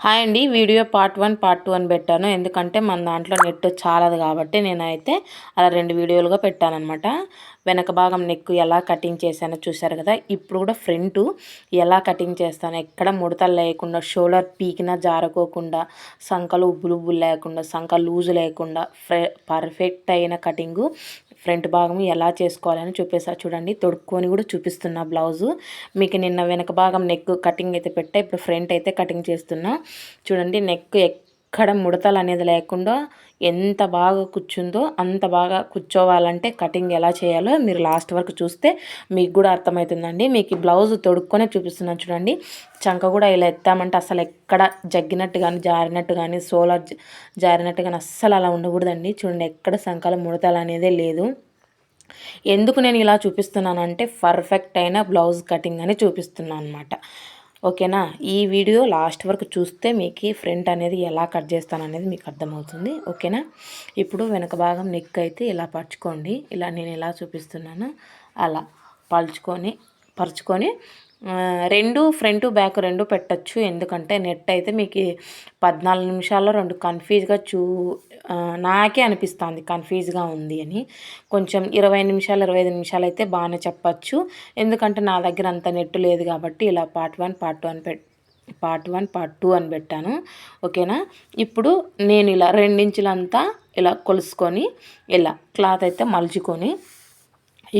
Hi అండి video part one part two అని పెట్టాను. ఎందుకంటే మన దాంట్లో నెట్ చాలదు కాబట్టి నేనైతే అలా రెండు వీడియోలుగా పెట్టానమాట వెనక భాగం నెక్ ఎలా కటింగ్ చేశానో చూసారు కదా ఇప్పుడు కూడా ఫ్రంట్ ఎలా కటింగ్ చేస్తాను ఎక్కడ ముడతలు లేకుండా షోల్డర్ పీకినా జారకోకుండా సంఖలు ఉబ్బులు ఉబ్బులు లేకుండా సంఖ లూజు లేకుండా పర్ఫెక్ట్ అయిన కటింగు ఫ్రంట్ భాగం ఎలా చేసుకోవాలని చూపిస్తా చూడండి తొడుక్కొని కూడా చూపిస్తున్నా బ్లౌజు. మీకు నిన్న వెనక భాగం నెక్ కటింగ్ అయితే పెట్టా ఇప్పుడు ఫ్రంట్ అయితే కటింగ్ చేస్తున్నా. చూడండి నెక్ ఎక్కడ ముడతలు అనేది లేకుండా ఎంత బాగా కూర్చుందో అంత బాగా కూర్చోవాలంటే కటింగ్ ఎలా చేయాలో మీరు లాస్ట్ వరకు చూస్తే మీకు కూడా అర్థమవుతుందండి. మీకు బ్లౌజ్ తొడుక్కొనే చూపిస్తున్నాను చూడండి. చంక కూడా ఇలా ఎత్తామంటే అసలు ఎక్కడ జగ్గినట్టు కానీ జారినట్టు కానీ సోలార్ జారినట్టు కానీ అస్సలు అలా ఉండకూడదండి. చూడండి ఎక్కడ సంకల ముడతలు అనేదే లేదు. ఎందుకు నేను ఇలా చూపిస్తున్నానంటే పర్ఫెక్ట్ అయిన బ్లౌజ్ కటింగ్ అని చూపిస్తున్నాను అనమాట ఓకేనా? ఈ వీడియో లాస్ట్ వరకు చూస్తే మీకు ఫ్రంట్ అనేది ఎలా కట్ చేస్తాను అనేది మీకు అర్థమవుతుంది. ఓకేనా? ఇప్పుడు వెనక భాగం నెక్ అయితే ఇలా పరుచుకోండి. ఇలా నేను ఎలా చూపిస్తున్నాను. అలా పలుచుకొని పరుచుకొని రెండు ఫ్రంట్ బ్యాక్ రెండు పెట్టచ్చు. ఎందుకంటే నెట్ అయితే మీకు పద్నాలుగు నిమిషాల్లో రెండు కన్ఫ్యూజ్గా చూ నాకే అనిపిస్తుంది కన్ఫ్యూజ్గా ఉంది అని. కొంచెం ఇరవై నిమిషాలు ఇరవై ఐదు నిమిషాలు అయితే బాగానే చెప్పచ్చు. ఎందుకంటే నా దగ్గర అంత నెట్ లేదు కాబట్టి ఇలా పార్ట్ వన్ పార్ట్ టూ అని పెట్ పార్ట్ వన్ పార్ట్ టూ అని పెట్టాను. ఓకేనా? ఇప్పుడు నేను ఇలా రెండించులంతా ఇలా కొలుసుకొని ఇలా క్లాత్ అయితే మలుచుకొని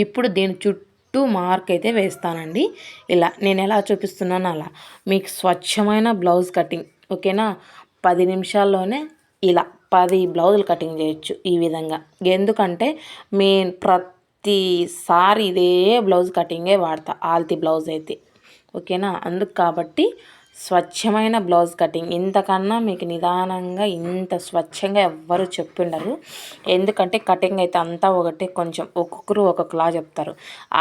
ఇప్పుడు దీని చుట్టూ మార్క్ అయితే వేస్తానండి. ఇలా నేను ఎలా చూపిస్తున్నాను అలా. మీకు స్వచ్ఛమైన బ్లౌజ్ కటింగ్ ఓకేనా? పది నిమిషాల్లోనే ఇలా పది బ్లౌజులు కటింగ్ చేయొచ్చు ఈ విధంగా. ఎందుకంటే మెయిన్ ప్రతిసారి ఇదే బ్లౌజ్ కటింగే వాడతా ఆల్తి బ్లౌజ్ అయితే. ఓకేనా? అందుకు కాబట్టి స్వచ్ఛమైన బ్లౌజ్ కటింగ్. ఇంతకన్నా మీకు నిదానంగా ఇంత స్వచ్ఛంగా ఎవ్వరు చెప్పిండరు. ఎందుకంటే కటింగ్ అయితే అంతా ఒకటి కొంచెం ఒక్కొక్కరు ఒక్కొక్కలా చెప్తారు.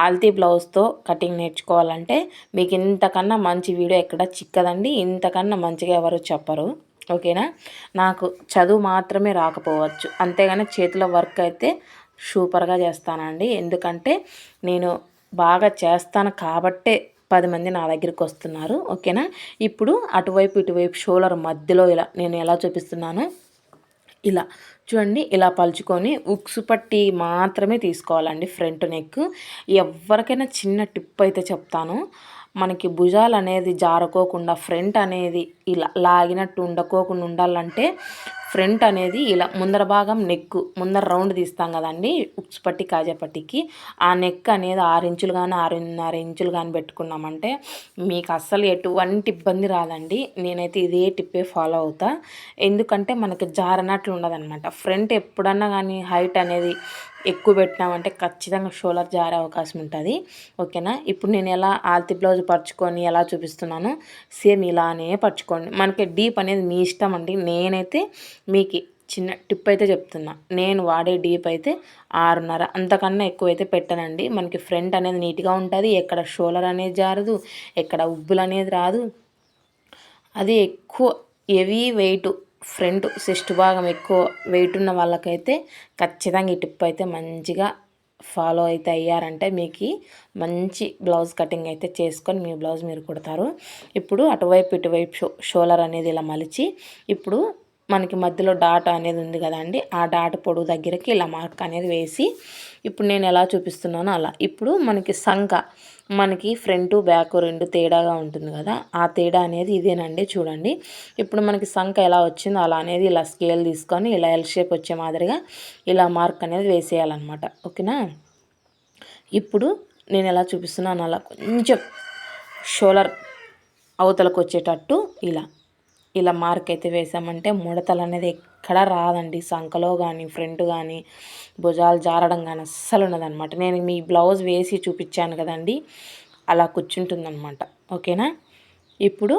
ఆల్తీ బ్లౌజ్తో కటింగ్ నేర్చుకోవాలంటే మీకు ఇంతకన్నా మంచి వీడియో ఎక్కడ చిక్కదండి. ఇంతకన్నా మంచిగా ఎవరు చెప్పరు. ఓకేనా? నాకు చదువు మాత్రమే రాకపోవచ్చు. అంతేగాని చేతిలో వర్క్ అయితే సూపర్గా చేస్తానండి. ఎందుకంటే నేను బాగా చేస్తాను కాబట్టే పది మంది నా దగ్గరికి వస్తున్నారు. ఓకేనా? ఇప్పుడు అటువైపు ఇటువైపు షోలర్ మధ్యలో ఇలా నేను ఎలా చూపిస్తున్నాను? ఇలా చూడండి ఇలా పలుచుకొని ఉక్సు పట్టి మాత్రమే తీసుకోవాలండి ఫ్రంట్ నెక్. ఎవరికైనా చిన్న టిప్ అయితే చెప్తాను. మనకి భుజాలు అనేది జారుకోకుండా ఫ్రంట్ అనేది ఇలా లాగినట్టు ఉండకోకుండా ఉండాలంటే ఫ్రంట్ అనేది ఇలా ముందర భాగం నెక్ ముందర రౌండ్ తీస్తాం కదండి ఉక్స్ పట్టి కాజాపట్టికి ఆ నెక్ అనేది ఆరు ఇంచులు కానీ ఆరున్నర ఇంచులు కానీ పెట్టుకున్నామంటే మీకు అస్సలు ఎటువంటి ఇబ్బంది రాదండి. నేనైతే ఇదే టిప్పే ఫాలో అవుతా. ఎందుకంటే మనకి జారనట్లు ఉండదన్నమాట. ఫ్రంట్ ఎప్పుడన్నా కానీ హైట్ అనేది ఎక్కువ పెట్టినామంటే ఖచ్చితంగా షోలర్ జారే అవకాశం ఉంటుంది. ఓకేనా? ఇప్పుడు నేను ఎలా ఆల్తి బ్లౌజ్ పరుచుకొని ఎలా చూపిస్తున్నానో సేమ్ ఇలానే పరుచుకోండి. మనకి డీప్ అనేది మీ ఇష్టం అండి. నేనైతే మీకు చిన్న టిప్ అయితే చెప్తున్నా. నేను వాడే డీప్ అయితే ఆరున్నర. అంతకన్నా ఎక్కువ అయితే పెట్టనండి. మనకి ఫ్రంట్ అనేది నీట్గా ఉంటుంది. ఎక్కడ షోలర్ అనేది జారదు. ఎక్కడ ఉబ్బులు అనేది రాదు. అది ఎక్కువ హెవీ వెయిట్ ఫ్రంట్ సిస్ట్ భాగం ఎక్కువ వెయిట్ ఉన్న వాళ్ళకైతే ఖచ్చితంగా ఈ టిప్ అయితే మంచిగా ఫాలో అయితే అయ్యారంటే మీకు మంచి బ్లౌజ్ కటింగ్ అయితే చేసుకొని మీ బ్లౌజ్ మీరు కుడతారు. ఇప్పుడు అటువైపు ఇటువైపు షో షోలర్ అనేది ఇలా మలిచి ఇప్పుడు మనకి మధ్యలో డాట్ అనేది ఉంది కదండి ఆ డాట్ పొడవు దగ్గరికి ఇలా మార్క్ అనేది వేసి ఇప్పుడు నేను ఎలా చూపిస్తున్నానో అలా. ఇప్పుడు మనకి సంఖ మనకి ఫ్రంట్ బ్యాక్ రెండు తేడాగా ఉంటుంది కదా ఆ తేడా అనేది ఇదేనండి చూడండి. ఇప్పుడు మనకి సంఖ ఎలా వచ్చిందో అలా అనేది ఇలా స్కేల్ తీసుకొని ఇలా ఎల్ షేప్ వచ్చే మాదిరిగా ఇలా మార్క్ అనేది వేసేయాలన్నమాట. ఓకేనా? ఇప్పుడు నేను ఎలా చూపిస్తున్నాను అలా కొంచెం షోలర్ అవతలకు వచ్చేటట్టు ఇలా. ఇలా మార్క్ అయితే వేసామంటే ముడతలు అనేది ఎక్కడా రాదండి. సంకలో కానీ ఫ్రంట్ కానీ భుజాలు జారడం కానీ అస్సలు ఉన్నదనమాట నేను మీ బ్లౌజ్ వేసి చూపించాను కదండి. అలా కూర్చుంటుందన్నమాట. ఓకేనా? ఇప్పుడు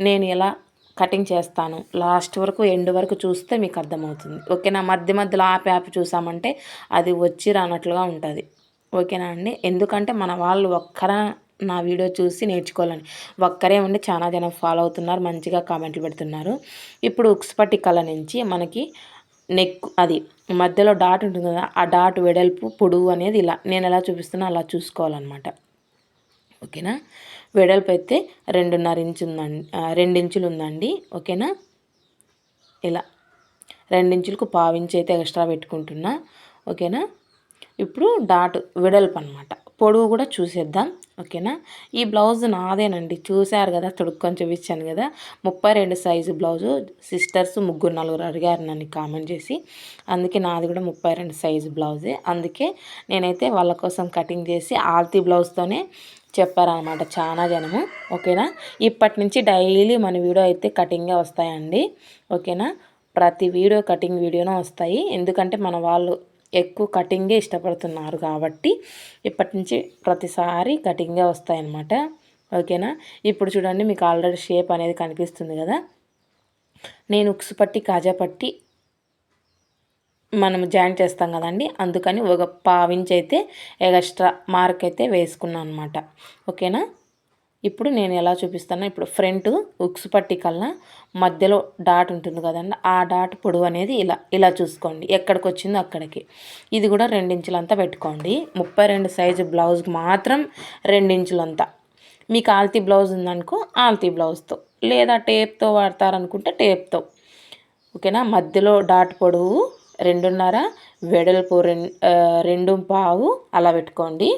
నేను ఎలా కటింగ్ చేస్తాను. లాస్ట్ వరకు ఎండ్ వరకు చూస్తే మీకు అర్థమవుతుంది. ఓకేనా? మధ్య మధ్యలో ఆపి ఆపి చూసామంటే అది వచ్చి రానట్లుగా ఉంటుంది. ఓకేనా అండి? ఎందుకంటే మన వాళ్ళు ఒక్కరా నా వీడియో చూసి నేర్చుకోవాలని. ఒక్కరే ఉండి చాలా జనం ఫాలో అవుతున్నారు మంచిగా కామెంట్లు పెడుతున్నారు. ఇప్పుడు ఉక్స్పట్టి కళ నుంచి మనకి నెక్ అది మధ్యలో డాట్ ఉంటుంది కదా ఆ డాట్ వెడల్పు పొడువు అనేది ఇలా నేను ఎలా చూపిస్తున్నా అలా చూసుకోవాలన్నమాట. ఓకేనా? వెడల్పు అయితే రెండున్నర ఇంచు ఉందండి రెండించులు ఉందండి ఓకేనా? ఇలా రెండించులకు పావించి అయితే ఎక్స్ట్రా పెట్టుకుంటున్నా ఓకేనా? ఇప్పుడు డాట్ వెడల్పు అనమాట పొడవు కూడా చూసేద్దాం. ఓకేనా? ఈ బ్లౌజ్ నాదేనండి. చూశారు కదా తొడుక్కొని చూపించాను కదా. ముప్పై రెండు సైజు బ్లౌజు. సిస్టర్స్ ముగ్గురు నలుగురు అడిగారు నన్ను కామెంట్ చేసి. అందుకే నాది కూడా ముప్పై రెండు సైజు బ్లౌజే. అందుకే నేనైతే వాళ్ళ కోసం కటింగ్ చేసి ఆల్తీ బ్లౌజ్తోనే చెప్పారనమాట చాలా జనము. ఓకేనా? ఇప్పటి నుంచి డైలీ మన వీడియో అయితే కటింగే వస్తాయండి. ఓకేనా? ప్రతి వీడియో కటింగ్ వీడియోనే వస్తాయి. ఎందుకంటే మన వాళ్ళు ఎక్కువ కటింగే ఇష్టపడుతున్నారు కాబట్టి ఇప్పటి నుంచి ప్రతిసారి కటింగే వస్తాయన్నమాట. ఓకేనా? ఇప్పుడు చూడండి మీకు ఆల్రెడీ షేప్ అనేది కనిపిస్తుంది కదా? నేను ఉక్స్ పట్టి కాజా పట్టి మనం జాయిన్ చేస్తాం కదండి. అందుకని ఒక పావించి అయితే ఎక్స్ట్రా మార్క్ అయితే వేసుకున్నాను అనమాట ఓకేనా? ఇప్పుడు నేను ఎలా చూపిస్తాను ఇప్పుడు ఫ్రంట్ ఉక్స్ పట్టి కల్లా మధ్యలో డాట్ ఉంటుంది కదండి ఆ డాట్ పొడవు అనేది ఇలా ఇలా చూసుకోండి ఎక్కడికి వచ్చిందో అక్కడికి. ఇది కూడా రెండించులంతా పెట్టుకోండి ముప్పై రెండు సైజు బ్లౌజ్కి మాత్రం రెండించులంతా. మీకు ఆల్తీ బ్లౌజ్ ఉందనుకో ఆల్తీ బ్లౌజ్తో లేదా టేప్తో వాడతారనుకుంటే టేప్తో. ఓకేనా? మధ్యలో డాట్ పొడవు రెండున్నర వెడల్పు రెండు రెండు పావు అలా పెట్టుకోండి.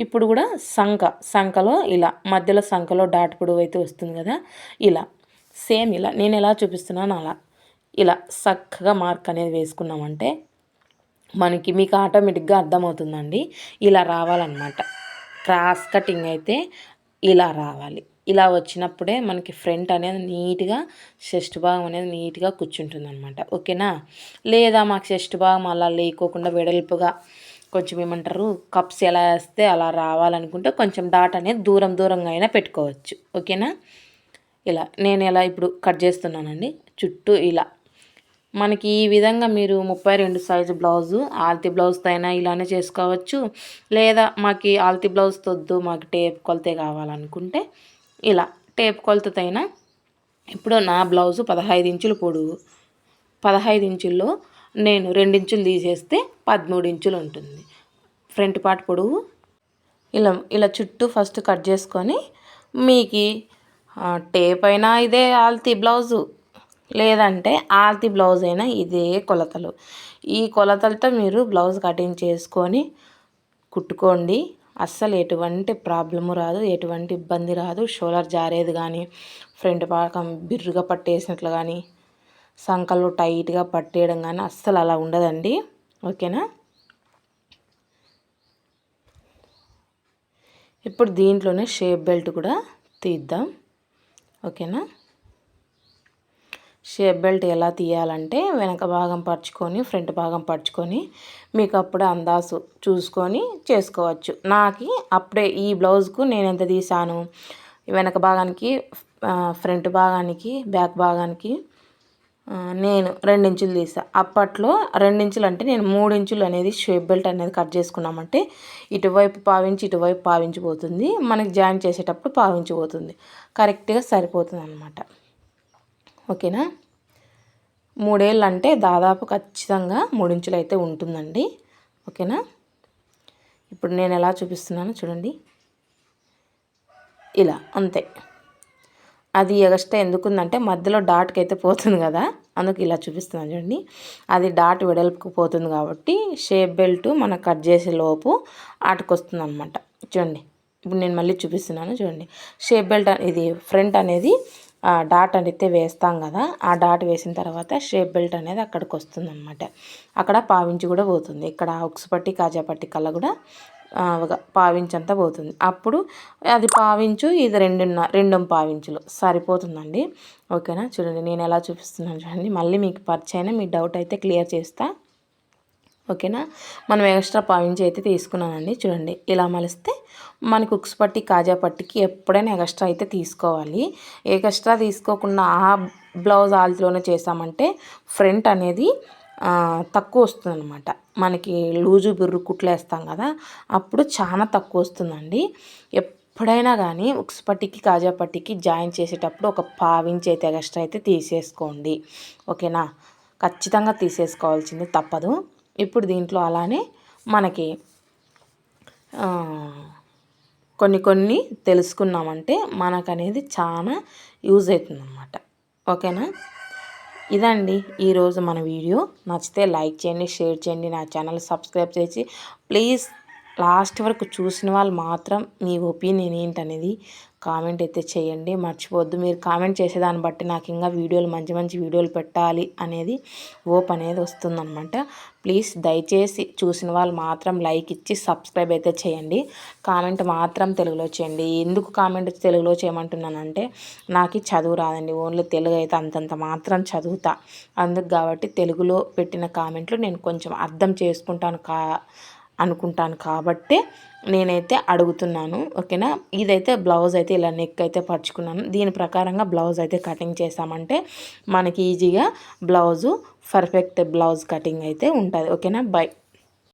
ఇప్పుడు కూడా సంఖ సంఖలో ఇలా మధ్యలో సంఖలో డాట్ పొడవు అయితే వస్తుంది కదా ఇలా సేమ్ ఇలా నేను ఎలా చూపిస్తున్నాను అలా ఇలా చక్కగా మార్క్ అనేది వేసుకున్నామంటే మనకి మీకు ఆటోమేటిక్గా అర్థమవుతుందండి ఇలా రావాలన్నమాట. క్రాస్ కటింగ్ అయితే ఇలా రావాలి ఇలా వచ్చినప్పుడే మనకి ఫ్రంట్ అనేది నీట్గా షెస్ట్ భాగం అనేది నీట్గా కూర్చుంటుంది అనమాట ఓకేనా? లేదా మాకు షెస్ట్ భాగం అలా లేకోకుండా వెడల్పుగా కొంచెం ఏమంటారు కప్స్ ఎలా వేస్తే అలా రావాలనుకుంటే కొంచెం డాట్ అనేది దూరం దూరంగా అయినా పెట్టుకోవచ్చు. ఓకేనా? ఇలా నేను ఇలా ఇప్పుడు కట్ చేస్తున్నానండి. చుట్టూ ఇలా. మనకి ఈ విధంగా మీరు ముప్పై రెండు సైజు బ్లౌజు ఆల్తి బ్లౌజ్తో అయినా ఇలానే చేసుకోవచ్చు. లేదా మాకు ఆల్తి బ్లౌజ్ తొద్దు మాకు టేప్ కొలతే కావాలనుకుంటే ఇలా టేప్ కొలతతో అయినా. ఇప్పుడు నా బ్లౌజు పదహైదు ఇంచులు పొడుగు పదహైదు ఇంచుల్లో నేను రెండించులు తీసేస్తే పదమూడు ఇంచులు ఉంటుంది ఫ్రంట్ పార్ట్ పొడవు. ఇలా ఇలా చుట్టూ ఫస్ట్ కట్ చేసుకొని మీకు టేప్ అయినా ఇదే ఆల్తీ బ్లౌజు. లేదంటే ఆల్తీ బ్లౌజ్ అయినా ఇదే కొలతలు. ఈ కొలతలతో మీరు బ్లౌజ్ కటింగ్ చేసుకొని కుట్టుకోండి. అస్సలు ఎటువంటి ప్రాబ్లము రాదు ఎటువంటి ఇబ్బంది రాదు. షోలర్ జారేది కానీ ఫ్రంట్ పాకం బిర్రుగా పట్టేసినట్లు కానీ సంకలు టైట్గా పట్టేయడం కానీ అస్సలు అలా ఉండదండి. ఓకేనా? ఇప్పుడు దీంట్లోనే షేప్ బెల్ట్ కూడా తీద్దాం. ఓకేనా? షేప్ బెల్ట్ ఎలా తీయాలంటే వెనక భాగం పరుచుకొని ఫ్రంట్ భాగం పరుచుకొని మీకు అప్పుడే అందాసు చూసుకొని చేసుకోవచ్చు. నాకు అప్పుడే ఈ బ్లౌజ్కు నేను ఎంత తీసాను? వెనక భాగానికి ఫ్రంట్ భాగానికి బ్యాక్ భాగానికి నేను రెండించులు తీసా అప్పట్లో రెండించులు అంటే నేను మూడించులు అనేది షేప్ బెల్ట్ అనేది కట్ చేసుకున్నామంటే ఇటువైపు పావించి ఇటువైపు పావించిపోతుంది మనకి జాయిన్ చేసేటప్పుడు పావించిపోతుంది కరెక్ట్గా సరిపోతుంది అనమాట ఓకేనా? మూడేళ్ళు అంటే దాదాపు ఖచ్చితంగా మూడించులు అయితే ఉంటుందండి. ఓకేనా? ఇప్పుడు నేను ఎలా చూపిస్తున్నాను చూడండి. ఇలా అంతే. అది ఎగస్ట్రా ఎందుకుందంటే మధ్యలో డాట్కి అయితే పోతుంది కదా. అందుకు ఇలా చూపిస్తున్నాను చూడండి. అది డాట్ వెడల్పుకు పోతుంది కాబట్టి షేప్ బెల్ట్ మనం కట్ చేసే లోపు ఆటకొస్తుంది అనమాట చూడండి. ఇప్పుడు నేను మళ్ళీ చూపిస్తున్నాను చూడండి. షేప్ బెల్ట్ ఇది ఫ్రంట్ అనేది డాట్ అనేది వేస్తాం కదా. ఆ డాట్ వేసిన తర్వాత షేప్ బెల్ట్ అనేది అక్కడికి వస్తుంది అనమాట అక్కడ పావించి కూడా పోతుంది. ఇక్కడ ఉక్స్ పట్టి కాజా పట్టి కల్లా కూడా ఒక పావించంతా పోతుంది. అప్పుడు అది పావించు ఇది రెండున్న రెండు పావించులు. సరిపోతుందండి. ఓకేనా? చూడండి నేను ఎలా చూపిస్తున్నాను చూడండి. మళ్ళీ మీకు పరిచయం మీ డౌట్ అయితే క్లియర్ చేస్తా. ఓకేనా? మనం ఎక్స్ట్రా పావించి అయితే తీసుకున్నానండి. చూడండి ఇలా మలిస్తే మన ఉక్స్ పట్టి కాజా పట్టికి ఎప్పుడైనా ఎక్స్ట్రా అయితే తీసుకోవాలి. ఎక్స్ట్రా తీసుకోకుండా ఆ బ్లౌజ్ ఆల్తీలోనే చేసామంటే ఫ్రంట్ అనేది తక్కువ వస్తుంది అనమాట మనకి లూజు బిర్రు కుట్లేస్తాం కదా అప్పుడు చాలా తక్కువ వస్తుందండి ఎప్పుడైనా కానీ ఉక్స్ పట్టికి కాజా పట్టికి జాయిన్ చేసేటప్పుడు ఒక పావించి అయితే ఎక్స్ట్రా అయితే తీసేసుకోండి. ఓకేనా? ఖచ్చితంగా తీసేసుకోవాల్సింది తప్పదు. ఇప్పుడు దీంట్లో అలానే మనకి కొన్ని కొన్ని తెలుసుకున్నామంటే మనకనేది చాలా యూజ్ అవుతుంది అన్నమాట ఓకేనా? ఇదండి ఈరోజు మన వీడియో. నచ్చితే లైక్ చేయండి షేర్ చేయండి నా ఛానల్ సబ్స్క్రైబ్ చేసి ప్లీజ్ లాస్ట్ వరకు చూసిన వాళ్ళు మాత్రం మీ ఒపీనియన్ ఏంటనేది కామెంట్ అయితే చేయండి. మర్చిపోవద్దు. మీరు కామెంట్ చేసేదాన్ని బట్టి నాకు ఇంకా వీడియోలు మంచి మంచి వీడియోలు పెట్టాలి అనేది ఓప్ అనేది వస్తుందన్నమాట. ప్లీజ్ దయచేసి చూసిన వాళ్ళు మాత్రం లైక్ ఇచ్చి సబ్స్క్రైబ్ అయితే చేయండి. కామెంట్ మాత్రం తెలుగులో చేయండి. ఎందుకు కామెంట్ తెలుగులో చేయమంటున్నానంటే నాకు చదువు రాదండి. ఓన్లీ తెలుగు అయితే అంతంత మాత్రం చదువుతా. అందుకు కాబట్టి తెలుగులో పెట్టిన కామెంట్లు నేను కొంచెం అర్థం చేసుకుంటాను కా అనుకుంటాను. కాబట్టి నేనైతే అడుగుతున్నాను. ఓకేనా? ఇదైతే బ్లౌజ్ అయితే ఇలా నెక్ అయితే పరుచుకున్నాను. దీని ప్రకారంగా బ్లౌజ్ అయితే కటింగ్ చేసామంటే మనకి ఈజీగా బ్లౌజు పర్ఫెక్ట్ బ్లౌజ్ కటింగ్ అయితే ఉంటుంది. ఓకేనా? బై